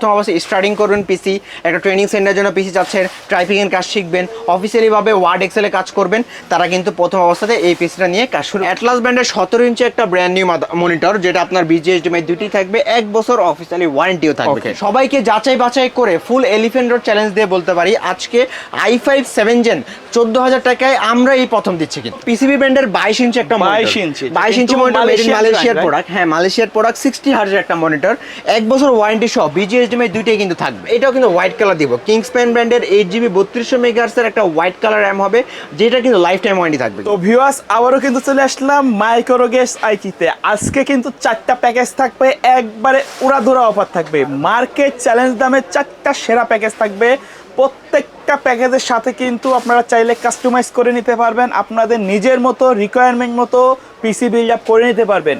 প্রথম অবশ্যই স্টার্টিং করবেন পিসি একটা ট্রেনিং সেন্টারের জন্য পিসি চাচ্ছেন টাইপিংয়ের কাজ শিখবেন অফিসিয়ালিভাবে ওয়ার্ড এক্সেলে কাজ করবেন তারা কিন্তু প্রথম অবস্থাতে এই পিসিটা নিয়ে কাজ শুরু অ্যাটলাস ব্র্যান্ডের সতেরো ইঞ্চি একটা ব্র্যান্ড নিউ মনিটর যেটা আপনার বিজিএসডিএমআই দুটি থাকবে এক বছর অফিসিয়ালি ওয়ারেন্টিও থাকবে। সবাইকে যাচাই বাছাই করে ফুল এলিফেন্ট রোড চ্যালেঞ্জ দিয়ে বলতে পারি আজকে আই ফাইভ সেভেন জেন চোদ্দ হাজার টাকায় আমরা এই প্রথম দিচ্ছি কিন্তু। পিসিবি ব্র্যান্ডের বাইশ ইঞ্চি একটা 22 ইঞ্চি। বাইশ ইঞ্চি মনিটর মালয়েশিয়ার প্রোডাক্ট হ্যাঁ মালয়েশিয়ার প্রোডাক্ট সিক্সটি হার্জের একটা মনিটর এক বছর ওয়ারেন্টি সহ বিজিএসডিএমআই দুইটাই কিন্তু থাকবে। এটাও কিন্তু হোয়াইট কালার দিব। কিংসপ্যান ব্র্যান্ডের এইট জিবি বত্রিশশো মেগাহার্সের একটা হোয়াইট কালার র্যাম হবে, যেটা কিন্তু লাইফ টাইম ওয়ারেন্টি থাকবে। তো ভিউয়ার্স আবারও কিন্তু চলে আসলাম মাইক্রোগেস আইকিতে আজকে কিন্তু চারটা প্যাকেজ থাকবে, একবারে উড়াধুরা অফার থাকবে। মার্কেট চ্যালেঞ্জ দামে চারটা সেরা প্যাকেজ থাকবে। প্রত্যেকটা প্যাকেজের সাথে কিন্তু আপনারা চাইলে কাস্টমাইজ করে নিতে পারবেন। আপনাদের নিজের মতো রিকোয়ারমেন্ট মতো পিসি বিল্ড আপ করে নিতে পারবেন।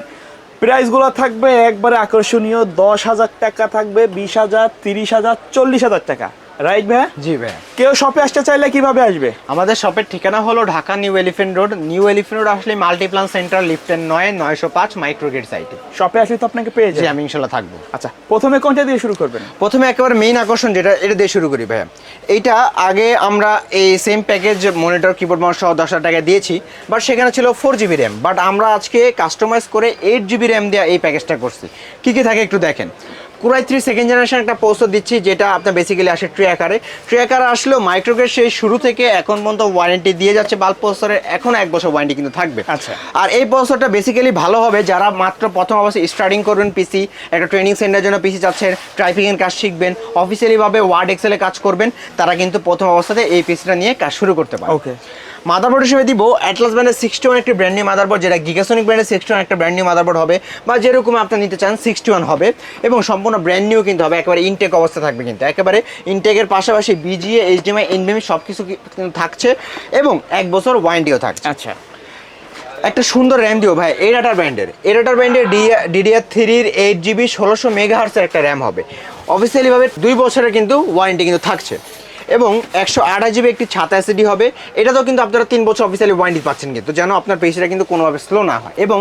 প্রাইসগুলো থাকবে একবারে আকর্ষণীয় দশ হাজার টাকা থাকবে, বিশ হাজার, তিরিশ হাজার, চল্লিশ হাজার টাকা। রাইট ভাই জি ভাই কেউ শপে আসতে চাইলে কীভাবে আসবে? আমাদের শপের ঠিকানা হলো Dhaka New Elephant Road. New Elephant Road আসলে মাল্টিপ্লান সেন্টার লিফটেন নয় নয়শো পাঁচ মাইক্রোগেট সাইটে শপে আসলে তো আপনাকে পেয়ে যাবে আমি ইনশাল্লাহ থাকব। আচ্ছা প্রথমে কোনটা দিয়ে শুরু করবেন? প্রথমে একেবারে মেইন আকর্ষণ যেটা এটা দিয়ে শুরু করি ভাইয়া। এইটা আগে আমরা এই same package monitor keyboard mouse সহ দশ হাজার টাকা দিয়েছি বাট সেখানে ছিল ফোর জিবি র্যাম বাট আমরা আজকে কাস্টমাইজ করে এইট জিবি র্যাম দিয়ে এই প্যাকেজটা করছি। কী কী থাকে একটু দেখেন। কুরাই থ্রি সেকেন্ড জেনারেশন একটা পোস্টও দিচ্ছি যেটা আপনার বেসিক্যালি আসে ট্রে আকারে ট্রে আকারে আসলেও মাইক্রোগ্রেড সেই শুরু থেকে এখন পর্যন্ত ওয়ারেন্টি দিয়ে যাচ্ছে বাল্ব পোস্টারের এখন এক বছর ওয়ারেন্টি কিন্তু থাকবে। আচ্ছা। আর এই প্রসেসরটা বেসিক্যালি ভালো হবে যারা মাত্র প্রথম অবস্থায় স্টার্টিং করবেন পিসি একটা ট্রেনিং সেন্টারের জন্য পিসি চাচ্ছেন টাইপিংয়ের কাজ শিখবেন অফিসিয়ালিভাবে ওয়ার্ড এক্সেলে কাজ করবেন তারা কিন্তু প্রথম অবস্থাতে এই পিসিটা নিয়ে কাজ শুরু করতে পারে ওকে মাদারবোর্ড হিসেবে দিব অ্যাটলাস ব্র্যান্ডের সিক্সটি ওয়ান একটি ব্র্যান্ড নিউ মাদারবোর্ড যেটা গিগাসনিক ব্র্যান্ডের সিক্সটি ওয়ান একটা ব্র্যান্ড নিউ মাদারবোর্ড হবে বা যেরকম আপনি নিতে চান সিক্সটি ওয়ান হবে এবং সম্পূর্ণ ব্র্যান্ড নিউ কিন্তু হবে একেবারে ইনটেক অবস্থা থাকবে কিন্তু একেবারে ইনটেকের পাশাপাশি বিজিএ এইচডিএমআই এনবিএমি সব কিছু কিন্তু থাকছে এবং এক বছর ওয়ারেন্টিও থাকছে। আচ্ছা। একটা সুন্দর র্যাম দিও ভাই এরাটার ব্র্যান্ডের এরাটার ব্র্যান্ডের ডিডিআর থ্রির এইট জিবি ষোলোশো মেগাহার্সের একটা র্যাম হবে। অফিসিয়ালিভাবে দুই বছরের কিন্তু ওয়ারেন্টি কিন্তু থাকছে। এবং একশো আঠাশ জিবি একটি ছাতা এসিডি হবে। এটাতেও কিন্তু আপনারা তিন বছর অফিসিয়ালি ওয়ারেন্টি পাচ্ছেন কিন্তু। যেন আপনার পেশিটা কিন্তু কোনোভাবে স্লো না হয়। এবং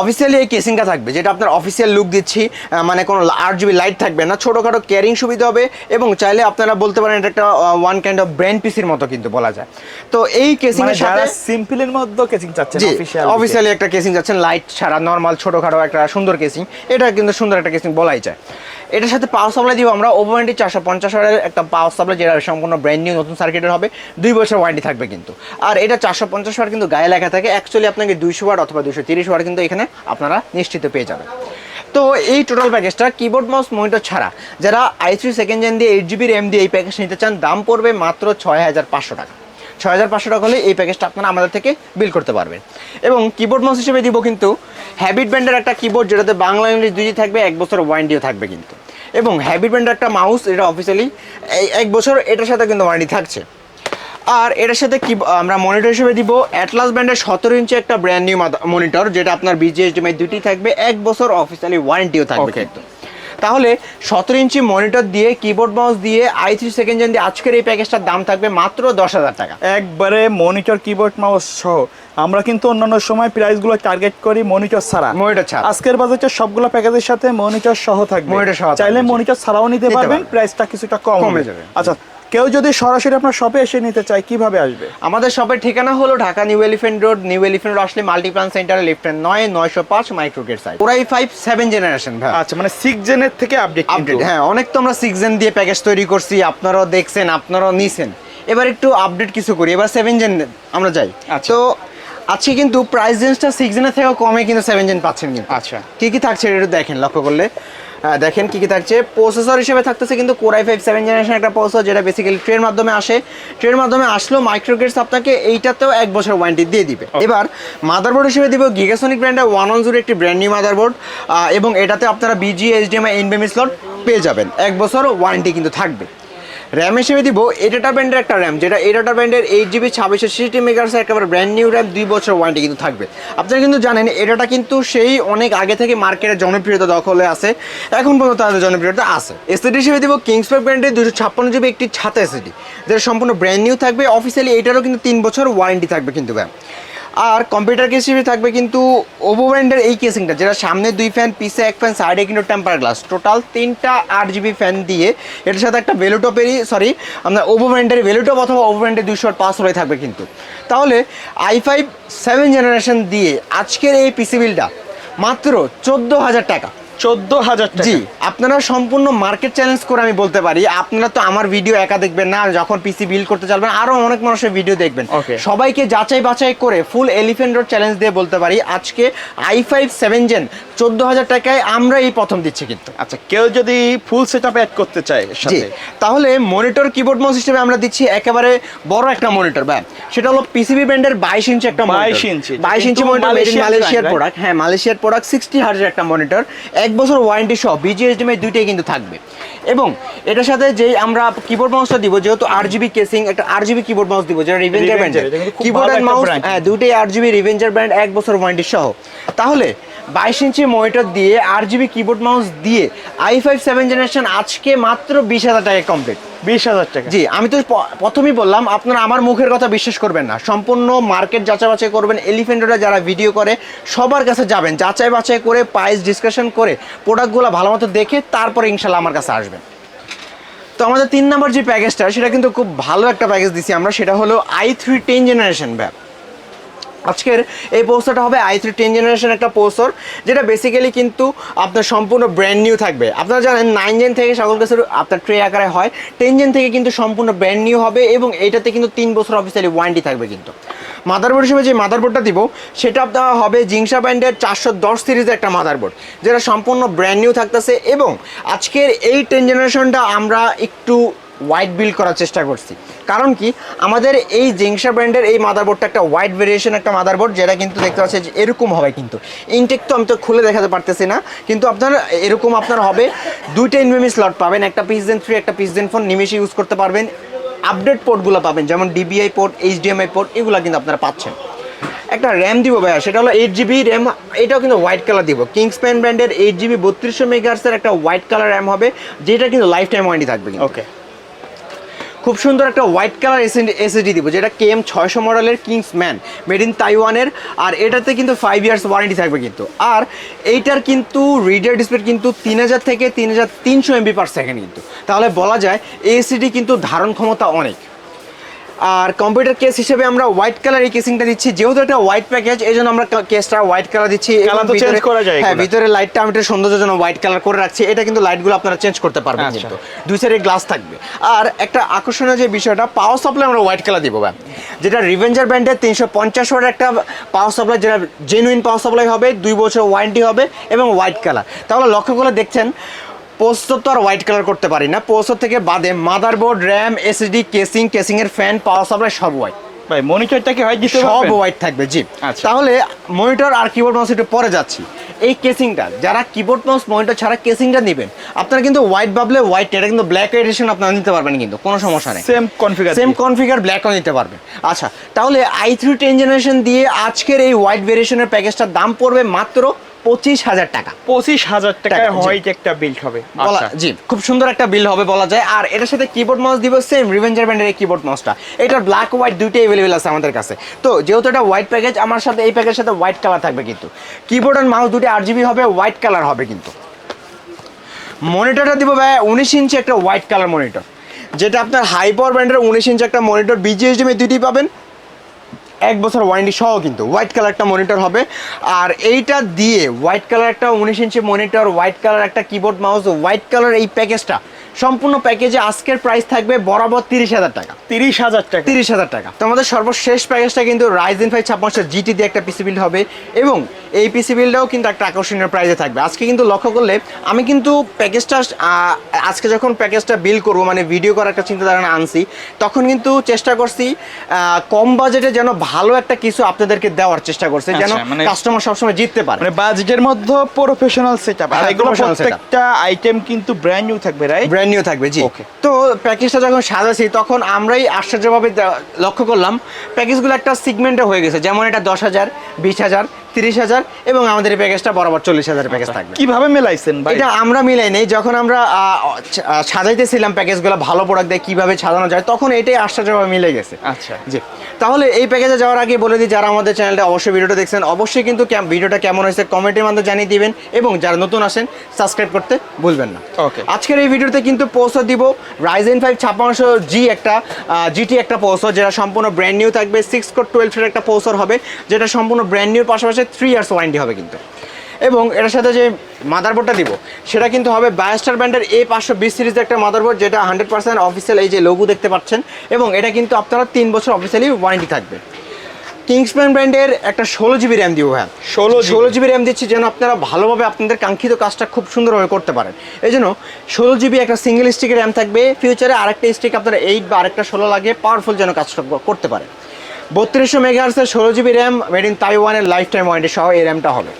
অফিসিয়ালি এই কেসিংটা থাকবে যেটা আপনার অফিসিয়াল লুক দিচ্ছি মানে কোনো আট জিবি লাইট থাকবে না। ছোটোখাটো ক্যারিং সুবিধা হবে এবং চাইলে আপনারা বলতে পারেন এটা একটা ওয়ান কাইন্ড অফ ব্র্যান্ড পিসির মতো কিন্তু বলা যায়। তো এই কেসিং এর সাথে সিম্পলের মধ্যে কেসিং চাচ্ছেন জি অফিসিয়ালি একটা কেসিং যাচ্ছেন লাইট ছাড়া নর্মাল ছোটোখাটো একটা সুন্দর কেসিং এটা কিন্তু সুন্দর একটা কেসিং বলাই যায়। এটার সাথে পাওয়ার সাপ্লাই দিব আমরা ওভারেন্টি চারশো পঞ্চাশ ওয়াটের একটা পাওয়ার সাপ্লাই যেটা সম্পূর্ণ ব্র্যান্ড নিউ নতুন সার্কিটের হবে। দুই বছর ওয়ারেন্টি থাকবে কিন্তু। আর এটা চারশো পঞ্চাশ ওয়াট কিন্তু গায়ে লেখা থাকে। অ্যাকচুয়ালি আপনাকে দুইশো ওয়াট অথবা দুইশো তিরিশ ওয়াট কিন্তু এখানে আপনারা নিশ্চিত পেয়ে যাবেন। তো এই টোটাল প্যাকেজটা কিবোর্ড মাউস মনিটর ছাড়া, যারা আই থ্রি সেকেন্ড জেন দিয়ে এইট জিবি র্যাম দিয়ে এই প্যাকেজ নিতে চান, দাম পড়বে মাত্র ছয় হাজার পাঁচশো টাকা। ছয় হাজার পাঁচশো টাকা হলে এই প্যাকেজটা আপনারা আমাদের থেকে বিল করতে পারবেন। এবং কিবোর্ড মাউস হিসেবে দিব কিন্তু হ্যাবিট ব্যান্ডের একটা কিবোর্ড যেটাতে বাংলা ইংলিশ দুইটি থাকবে এক বছর ওয়ারেন্টিও থাকবে কিন্তু। এবং হ্যাবিট ব্র্যান্ডের একটা মাউস এটা অফিসিয়ালি এই এক বছর এটার সাথে কিন্তু ওয়ারেন্টি থাকছে। আর এটার সাথে কি আমরা মনিটর হিসেবে দিব অ্যাটলাস ব্র্যান্ডের সতেরো ইঞ্চি একটা ব্র্যান্ড নিউ মনিটর যেটা আপনার বিজিএসডিএমআই দুটি থাকবে এক বছর অফিসিয়ালি ওয়ারেন্টিও থাকবে কিন্তু। তাহলে সতেরো ইঞ্চি মনিটর দিয়ে কিবোর্ড মাউস দিয়ে আই থ্রি সেকেন্ড জেন দিয়ে আজকের এই প্যাকেজটার দাম থাকবে মাত্র দশ হাজার টাকা একবারে মনিটর কিবোর্ড মাউস সহ আমরা কিন্তু অন্যান্য সময় প্রাইসগুলো টার্গেট করি মনিটর ছাড়া মনিটর ছাড়া। আজকের বাজেটের সবগুলো প্যাকেজের সাথে মনিটর সহ থাকবে মনিটর সহ চাইলে মনিটর ছাড়াও নিতে পারবেন। প্রাইসটা কিছুটা কম কমে যাবে। আচ্ছা কেউ যদি সরাসরি আপনার শপে এসে নিতে চায় কীভাবে আসবে? আমাদের শপের ঠিকানা হলো Dhaka New Elephant Road. New Elephant Road আসলে মাল্টিপ্লান সেন্টার লেফটেন নয় নয়শো পাঁচ মাইক্রোগেট সাইড ওরাই ফাইভ সেভেন জেনারেশন ভাই। আচ্ছা মানে সিক্স জেনের থেকে আপডেট আপডেট হ্যাঁ অনেক তো আমরা সিক্স জেন দিয়ে প্যাকেজ তৈরি করছি আপনারাও দেখছেন আপনারাও নিছেন। এবার একটু আপডেট কিছু করি এবার সেভেন জেন আমরা যাই। আচ্ছা। তো আজকে কিন্তু প্রাইস রেঞ্জটা সিক্স জেনের থেকেও কমে কিন্তু সেভেন জেন পাচ্ছেন কিন্তু। আচ্ছা। কি কি থাকছে এটা একটু দেখেন লক্ষ্য করলে। দেখেন কী কী থাকছে। প্রসেসর হিসেবে থাকতেছে কিন্তু core i five seven generation একটা প্রসেসর যেটা বেসিক্যালি ট্রেনের মাধ্যমে আসে। ট্রেনের মাধ্যমে আসলেও মাইক্রোগেটস আপনাকে এইটাতেও এক বছর ওয়ারেন্টি দিয়ে দিবে। এবার মাদারবোর্ড হিসেবে দিব গিগাসনিক ব্র্যান্ডের ওয়ান ওয়ান জিরো একটি ব্র্যান্ড নিউ মাদারবোর্ড এবং এটাতে আপনারা বিজি এইচডিএমআই এনবিএমি স্লট পেয়ে যাবেন। এক বছর ওয়ারেন্টি কিন্তু থাকবে। র্যাম হিসেবে দিব এডাটা ব্র্যান্ডের একটা র্যাম যেটা এডাটা ব্র্যান্ডের এইট জিবি ছাব্বিশশো সিক্সটি মেগার্স একেবারে ব্র্যান্ড নিউ র্যাম দুই বছর ওয়ারেন্টি কিন্তু থাকবে। আপনারা কিন্তু জানেন এডাটা কিন্তু সেই অনেক আগে থেকে মার্কেটে জনপ্রিয়তা দখলে আছে। এখন পর্যন্ত তাদের জনপ্রিয়তা আছে। এসিডি হিসেবে দিব কিংসপার ব্র্যান্ডের দুশো ছাপ্পান্ন জিবি একটি ছাতা এসিডি যেটা সম্পূর্ণ ব্র্যান্ড নিউ থাকবে। অফিসিয়ালি এটারও কিন্তু তিন বছর ওয়ারেন্টি থাকবে কিন্তু ম্যাম আর কম্পিউটার কেস হিসেবে থাকবে কিন্তু ওভো ব্র্যান্ডের এই কেসিংটা যেটা সামনে দুই ফ্যান পিসে এক ফ্যান সাইডে কিন্তু টেম্পার গ্লাস টোটাল তিনটা আট জিবি ফ্যান দিয়ে এটার সাথে একটা ভেলুটপেরই সরি আপনার ওভো ব্র্যান্ডের ভেলুটপ অথবা ওভো ব্র্যান্ডের দুশো পাস হয়ে থাকবে কিন্তু। তাহলে আই ফাইভ সেভেন জেনারেশন দিয়ে আজকের এই পিসি বিলটা মাত্র চোদ্দ হাজার টাকা। চোদ্দ হাজার জি আপনারা সম্পূর্ণ মার্কেট চ্যালেঞ্জ করে আমি বলতে পারি আপনারা তো আমার ভিডিও একা দেখবেন না যখন পিসি বিল করতে চাইবেন আরও অনেক মানুষের ভিডিও দেখবেন। সবাইকে যাচাই বাছাই করে ফুল এলিফেন্ট রোড চ্যালেঞ্জ দিয়ে বলতে পারি আজকে আই ফাইভ সেভেন জেন চোদ্দ হাজার টাকায় আমরা এই প্রথম দিচ্ছি কিন্তু। আচ্ছা কেউ যদি ফুল সেট আপ অ্যাড করতে চায় জি তাহলে মনিটর কিবোর্ড মাউস হিসেবে আমরা দিচ্ছি একেবারে বড় একটা মনিটর ভাই। সেটা হলো পিসিবি ব্র্যান্ডের বাইশ ইঞ্চি একটা 22 ইঞ্চি। বাইশ ইঞ্চি মনিটর মালয়েশিয়ার প্রোডাক্ট হ্যাঁ মালয়েশিয়ার প্রোডাক্ট সিক্সটি হার্জের একটা মনিটর এক বছর ওয়ারেন্টি সহ বিজিএসডিএমআই দুইটাই কিন্তু থাকবে। এবং এটার সাথে যেই আমরা কিবোর্ড মাউসটা দিব যেহেতু আর জিবি কেসিং একটা আর জিবি কিবোর্ড মাউস দিব যেটা রিভেঞ্জার ব্র্যান্ডের কিবোর্ড অ্যান্ড মাউস হ্যাঁ দুইটাই আর জিবি রিভেঞ্জার ব্র্যান্ড এক বছর ওয়ারেন্টি সহ। তাহলে বাইশ ইঞ্চি মনিটর দিয়ে আর জিবি কিবোর্ড মাউস দিয়ে আই ফাইভ সেভেন জেনারেশন আজকে মাত্র বিশ হাজার টাকায় কমপ্লিট বিশ হাজার টাকা। জি, আমি তো প্রথমেই বললাম, আপনারা আমার মুখের কথা বিশ্বাস করবেন না। সম্পূর্ণ মার্কেট যাচাই বাছাই করবেন এলিফেন্টরা যারা ভিডিও করে, সবার কাছে যাবেন। যাচাই বাছাই করে প্রাইস ডিসকাশন করে প্রোডাক্টগুলো ভালো মতো দেখে, তারপরে ইনশাল্লাহ আমার কাছে আসবেন। তো আমাদের তিন নম্বর যে প্যাকেজটা সেটা কিন্তু খুব ভালো একটা প্যাকেজ দিছি আমরা, সেটা হলো আই থ্রি টেন জেনারেশন ব্যাপ আজকের এই পোস্টারটা হবে আই থ্রি টেন জেনারেশন একটা পোস্টার, যেটা বেসিক্যালি কিন্তু আপনার সম্পূর্ণ ব্র্যান্ড নিউ থাকবে। আপনারা জানেন নাইন জেন থেকে সকল কাছে আপনার ট্রে আকারে হয় টেন জেন থেকে কিন্তু সম্পূর্ণ ব্র্যান্ড নিউ হবে এবং এইটাতে কিন্তু তিন বছর অফিসিয়ালি ওয়ারেন্টি থাকবে কিন্তু। মাদারবোর্ড হিসেবে যে মাদারবোর্ডটা দিব, সেটা আপনার হবে জিংসা ব্র্যান্ডের চারশো দশ সিরিজের একটা মাদারবোর্ড যেটা সম্পূর্ণ ব্র্যান্ড নিউ থাকতেছে এবং আজকের এই টেন জেনারেশনটা আমরা একটু হোয়াইট বিল্ড করার চেষ্টা করছি। কারণ কি? আমাদের এই জিংসা ব্র্যান্ডের এই মাদারবোর্ডটা একটা হোয়াইট ভেরিয়েশন একটা মাদারবোর্ড যেটা কিন্তু দেখতে পাচ্ছি যে এরকম হবে কিন্তু। ইনটেক তো আমি তো খুলে দেখাতে পারতেছি না, কিন্তু আপনার এরকম আপনার হবে। দুইটা ইনভেমি স্লট পাবেন, একটা পিস দেন থ্রি একটা পিস দেন ফোন নিমেষে ইউজ করতে পারবেন। আপডেট পোর্টগুলো পাবেন, যেমন ডিবিআই পোর্ট এইচডিএমআই পোর্ট এগুলো কিন্তু আপনারা পাচ্ছেন। একটা র্যাম দিব ভাইয়া, সেটা হলো এইট জিবি র্যাম এটাও কিন্তু হোয়াইট কালার দিব। কিংসপ্যান ব্র্যান্ডের এইট জিবি বত্রিশশো মেগাহার্সের একটা হোয়াইট কালার র্যাম হবে, যেটা কিন্তু লাইফ টাইম ওয়ারেন্টি থাকবে ওকে খুব সুন্দর একটা হোয়াইট কালার এসএসডি দিব, যেটা কে এম ছয়শো মডেলের কিংস ম্যান মেড ইন তাইওয়ানের আর এটাতে কিন্তু ফাইভ ইয়ার্স ওয়ারেন্টি থাকবে কিন্তু। আর এইটার কিন্তু রিডিয়ার ডিসপ্লে কিন্তু তিন হাজার থেকে তিন হাজার তিনশো এমবি পার সেকেন্ড কিন্তু। তাহলে বলা যায় এসিডি কিন্তু ধারণ ক্ষমতা অনেক। আর কম্পিউটার কেস হিসেবে আমরা হোয়াইট কালার এই কেসিংটা দিচ্ছি। যেহেতু এটা হোয়াইট প্যাকেজ এই জন্য আমরা কেসটা হোয়াইট কালার দিচ্ছি হ্যাঁ ভিতরে লাইটটা আমি একটু সৌন্দর্যের জন্য হোয়াইট কালার করে রাখছি। এটা কিন্তু লাইটগুলো আপনারা চেঞ্জ করতে পারবেন আচ্ছা। কিন্তু। দুই সাইডে গ্লাস থাকবে। আর একটা আকর্ষণীয় যে বিষয়টা পাওয়ার সাপ্লাই আমরা হোয়াইট কালার দিব ম্যাম যেটা রিভেঞ্জার ব্র্যান্ডের তিনশো পঞ্চাশ ওয়াটের একটা পাওয়ার সাপ্লাই যেটা জেনুইন পাওয়ার সাপ্লাই হবে দুই বছর ওয়ারেন্টি হবে এবং হোয়াইট কালার তাহলে লক্ষ্য করে দেখছেন পোস্টার তো আর হোয়াইট কালার করতে পারি না। পোস্টার থেকে বাদে motherboard RAM SSD casing casing এর ফ্যান পাওয়ার সাপ্লাই সব হোয়াইট ভাই মনিটরটা কি হয় দিতে সব হোয়াইট থাকবে জি। আচ্ছা। তাহলে মনিটর আর কিবোর্ড মাউস একটু পরে যাচ্ছি। এই কেসিংটা যারা কিবোর্ড মাউস মনিটর ছাড়া কেসিংটা নেবেন আপনারা কিন্তু হোয়াইট ভাবলে হোয়াইট এটা কিন্তু ব্ল্যাক এডিশন আপনারা নিতে পারবেন কিন্তু কোনো সমস্যা নেই। সেম কনফিগার সেম কনফিগার ব্ল্যাকও নিতে পারবেন। আচ্ছা তাহলে আই থ্রি টেন জেনারেশন দিয়ে আজকের এই হোয়াইট ভেরিয়েশনের প্যাকেজটার দাম পড়বে মাত্র পঁচিশ হাজার টাকা। পঁচিশ হাজার টাকায় টাকা, হোয়াইট একটা বিল্ড হবে। বলা আচ্ছা। জি খুব সুন্দর একটা বিল হবে বলা যায়। আর এটার সাথে কিবোর্ড মাউস দিব সেম রিভেঞ্জার ব্র্যান্ডের এই কিবোর্ড মাউসটা এটার ব্ল্যাক হোয়াইট দুইটাই অ্যাভেলেবেল আছে আমাদের কাছে। তো যেহেতু এটা হোয়াইট প্যাকেজ আমার সাথে এই প্যাকেজের সাথে হোয়াইট কালার থাকবে কিন্তু। কিবোর্ড আর মাউস দুটো আট জিবি হবে হোয়াইট কালার হবে কিন্তু। মনিটরটা দিব ভাই উনিশ ইঞ্চি একটা হোয়াইট কালার মনিটর যেটা আপনার হাই পাওয়ার ব্র্যান্ডের উনিশ ইঞ্চি একটা মনিটর বিজিএসডিএমে দুইটি পাবেন। এক বছর ওয়ারেন্টি সহ কিন্তু হোয়াইট কালার একটা মনিটর হবে। আর এইটা দিয়ে হোয়াইট কালার একটা উনিশ ইঞ্চি মনিটর হোয়াইট কালার একটা কিবোর্ড মাউস হোয়াইট কালার এই প্যাকেজটা সম্পূর্ণ প্যাকেজে আজকের প্রাইস থাকবে বরাবর তিরিশ হাজার টাকা। তিরিশ হাজার টাকা। তিরিশ হাজার টাকা। তো আমাদের সর্বশেষ প্যাকেজটা কিন্তু রাইজেন ফাইভ ছাপ্পান্ন জিটি দিয়ে একটা পিসি বিল্ড হবে এবং এই পিসি বিল্ডটাও কিন্তু একটা আকর্ষণীয় প্রাইজে থাকবে। আজকে কিন্তু লক্ষ্য করলে আমি কিন্তু প্যাকেজটা আজকে যখন প্যাকেজটা বিল করব মানে ভিডিও করার একটা চিন্তাধারণা আনছি তখন কিন্তু চেষ্টা করছি কম বাজেটে যেন ভালো একটা কিছু আপনাদেরকে দেওয়ার চেষ্টা করছে যেন আচ্ছা, মানে- কাস্টমার সবসময় জিততে পারে। মানে বাজেটের মধ্যে প্রফেশনাল সেটআপ আর এগুলো প্রত্যেকটা আইটেম কিন্তু ব্র্যান্ড নিউ থাকবে রাইট ব্র্যান্ড নিউ থাকবে জি. তো প্যাকেজটা যখন সাজাছি তখন আমরাই আশ্চর্যভাবে লক্ষ্য করলাম প্যাকেজগুলো একটা সিগমেন্টে হয়ে গেছে যেমন এটা দশ হাজার বিশ হাজার তিরিশ হাজার এবং আমাদের এই প্যাকেজটা বরাবর চল্লিশ হাজার প্যাকেজ থাকবে। কীভাবে মেলাইছেন এটা আমরা মিলাই নেই। যখন আমরা সাজাইতেছিলাম প্যাকেজগুলো ভালো প্রোডাক্ট দিয়ে কীভাবে সাজানো যায় তখন এটাই আশ্চর্যভাবে মিলে গেছে। আচ্ছা। জি। তাহলে এই প্যাকেজে যাওয়ার আগে বলে দিই যারা আমাদের চ্যানেলটা অবশ্যই ভিডিওটা দেখছেন অবশ্যই কিন্তু ভিডিওটা কেমন হয়েছে কমেন্টের মাধ্যমে জানিয়ে দিবেন এবং যারা নতুন আসেন সাবস্ক্রাইব করতে ভুলবেন না। ওকে আজকের এই ভিডিওতে কিন্তু পৌঁছে দিব রাইজেন ফাইভ ছাপ্পান্নশো জি একটা জিটি একটা পৌঁছর যেটা সম্পূর্ণ ব্র্যান্ড নিউ থাকবে সিক্স কোড টুয়েলভের একটা পৌঁছর হবে যেটা সম্পূর্ণ ব্র্যান্ড নিউর পাশাপাশি থ্রি ইয়ার্স ওয়ারেন্টি হবে কিন্তু। এবং এটার সাথে যে মাদারবোর্ডটা দিব সেটা কিন্তু হবে বায়োস্টার ব্র্যান্ডের এ পাঁচশো বিশ সিরিজের একটা মাদারবোর্ড যেটা হান্ড্রেড পার্সেন্ট অফিসিয়াল এই যে লোগো দেখতে পাচ্ছেন এবং এটা কিন্তু আপনারা তিন বছর অফিসিয়ালি ওয়ারেন্টি থাকবে। কিংসম্যান ব্র্যান্ডের একটা ষোলো জিবি র্যাম দিব হ্যাঁ ষোলো ষোলো জিবি র্যাম দিচ্ছি যেন আপনারা ভালোভাবে আপনাদের কাঙ্ক্ষিত কাজটা খুব সুন্দরভাবে করতে পারেন। এই জন্য ষোলো জিবি একটা সিঙ্গেল স্টিকের র্যাম থাকবে। ফিউচারে আরেকটা স্টিক আপনারা এইট বা আরেকটা ষোলো লাগিয়ে পাওয়ারফুল যেন কাজটা করতে পারেন। বত্রিশশো মেগাহার্সের ষোলো জিবি র্যাম মেড ইন তাইওয়ানের লাইফ টাইম ওয়ারেন্টি সহ এই র্যামটা হবে।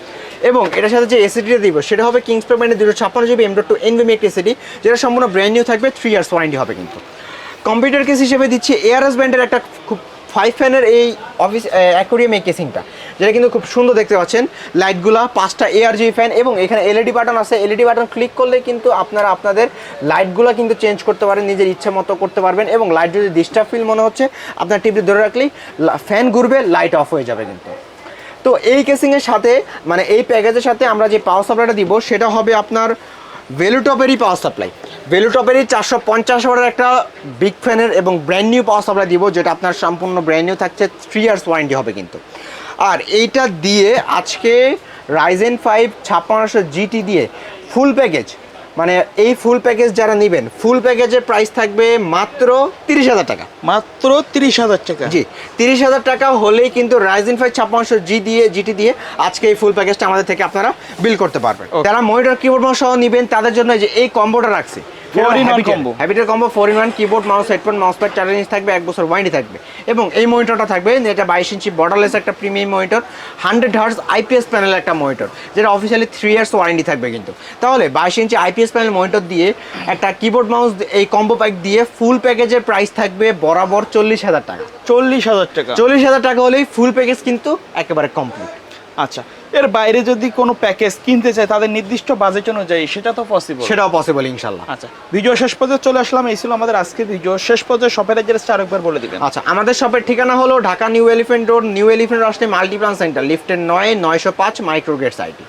এবং এটার সাথে যে এসিডিটা দিব, সেটা হবে কিংস প্রমেন্টের দুশো ছাপ্পান্ন GB M dot two NVMe একটি এসিডি যেটা সম্পূর্ণ ব্র্যান্ড নিউ থাকবে থ্রি ইয়ার্স ওয়ারেন্টি হবে কিন্তু। কম্পিউটার কেস হিসেবে দিচ্ছি এআরএস ব্র্যান্ডের একটা খুব ফাইভ ফ্যানের এই অফিস অ্যাকোরিয়াম এই কেসিংটা, যেটা কিন্তু খুব সুন্দর দেখতে পাচ্ছেন। লাইটগুলা, পাঁচটা এআরজি ফ্যান এবং এখানে এলইডি বাটন আছে। এলইডি বাটন ক্লিক করলে কিন্তু আপনারা আপনাদের লাইটগুলো কিন্তু চেঞ্জ করতে পারেন, নিজের ইচ্ছা মতো করতে পারবেন এবং লাইট যদি ডিস্টার্ব ফিল মনে হচ্ছে, আপনার টিপে ধরে রাখলেই ফ্যান ঘুরবে লাইট অফ হয়ে যাবে কিন্তু। তো এই কেসিংয়ের সাথে মানে এই প্যাকেজের সাথে আমরা যে পাওয়ার সাপ্লাইটা দিব, সেটা হবে আপনার ভেলুটপেরই পাওয়ার সাপ্লাই ভেলুটপেরই চারশো পঞ্চাশ ওয়াটের একটা বিগ ফ্যানের এবং ব্র্যান্ড নিউ পাওয়ার সাপ্লাই দিব, যেটা আপনার সম্পূর্ণ ব্র্যান্ড নিউ থাকছে থ্রি ইয়ার্স ওয়ারেন্টি হবে কিন্তু। আর এইটা দিয়ে আজকে রাইজেন ফাইভ ছাপ্পান্নশো জিটি দিয়ে ফুল প্যাকেজ মানে এই ফুল প্যাকেজ যারা নেবেন ফুল প্যাকেজের প্রাইস থাকবে মাত্র তিরিশ হাজার টাকা। মাত্র তিরিশ হাজার টাকা। জি তিরিশ হাজার টাকা হলেই কিন্তু রাইজিন ফাইভ ছাপ্পান্নশো জি দিয়ে জিটি দিয়ে আজকে এই ফুল প্যাকেজটা আমাদের থেকে আপনারা বিল করতে পারবেন. যারা মনিটর কিবোর্ড সহ নেবেন তাদের জন্য যে এই কম্বোটা রাখছি হ্যাবিটের combo four in one keyboard mouse headphone mouse pad চার ইঞ্চ থাকবে এক বছর ওয়ারেন্টি থাকবে। এবং এই মনিটরটা থাকবে যেটা বাইশ ইঞ্চি বর্ডারলেস একটা premium monitor hundred hertz IPS panel একটা মনিটর যেটা অফিসিয়ালি থ্রি ইয়ার্স ওয়ারেন্টি থাকবে কিন্তু। তাহলে বাইশ ইঞ্চি আইপিএস প্যানেল মনিটর দিয়ে একটা কিবোর্ড মাউস এই কম্বো প্যাক দিয়ে ফুল প্যাকেজের প্রাইস থাকবে বরাবর চল্লিশ হাজার টাকা। চল্লিশ হাজার টাকা। চল্লিশ হাজার টাকা হলেই ফুল প্যাকেজ কিন্তু একেবারে কমপ্লিট আচ্ছা এর বাইরে যদি কোনো প্যাকেজ কিনতে চায় তাদের নির্দিষ্ট বাজেট অনুযায়ী সেটা তো পসিবল সেটাও পসিবল ইনশাল্লাহ। আচ্ছা ভিডিও শেষ পর্যন্ত চলে আসলাম এই ছিল আমাদের আজকের ভিডিও শেষ পর্যন্ত শপের অ্যাড্রেসটা আরেকবার বলে দিবেন। আচ্ছা আমাদের শপের ঠিকানা হলো Dhaka new elephant road new elephant রাস্তে মাল্টিপ্লান সেন্টার লিফটের নয় নয়শো পাঁচ মাইক্রোগেট সাইটি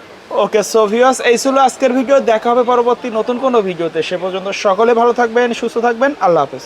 ওকে সো ভিউয়ার্স এই ছিল আজকের ভিডিও দেখা হবে পরবর্তী নতুন কোনো ভিডিওতে সে পর্যন্ত সকলে ভালো থাকবেন সুস্থ থাকবেন আল্লাহ হাফেজ।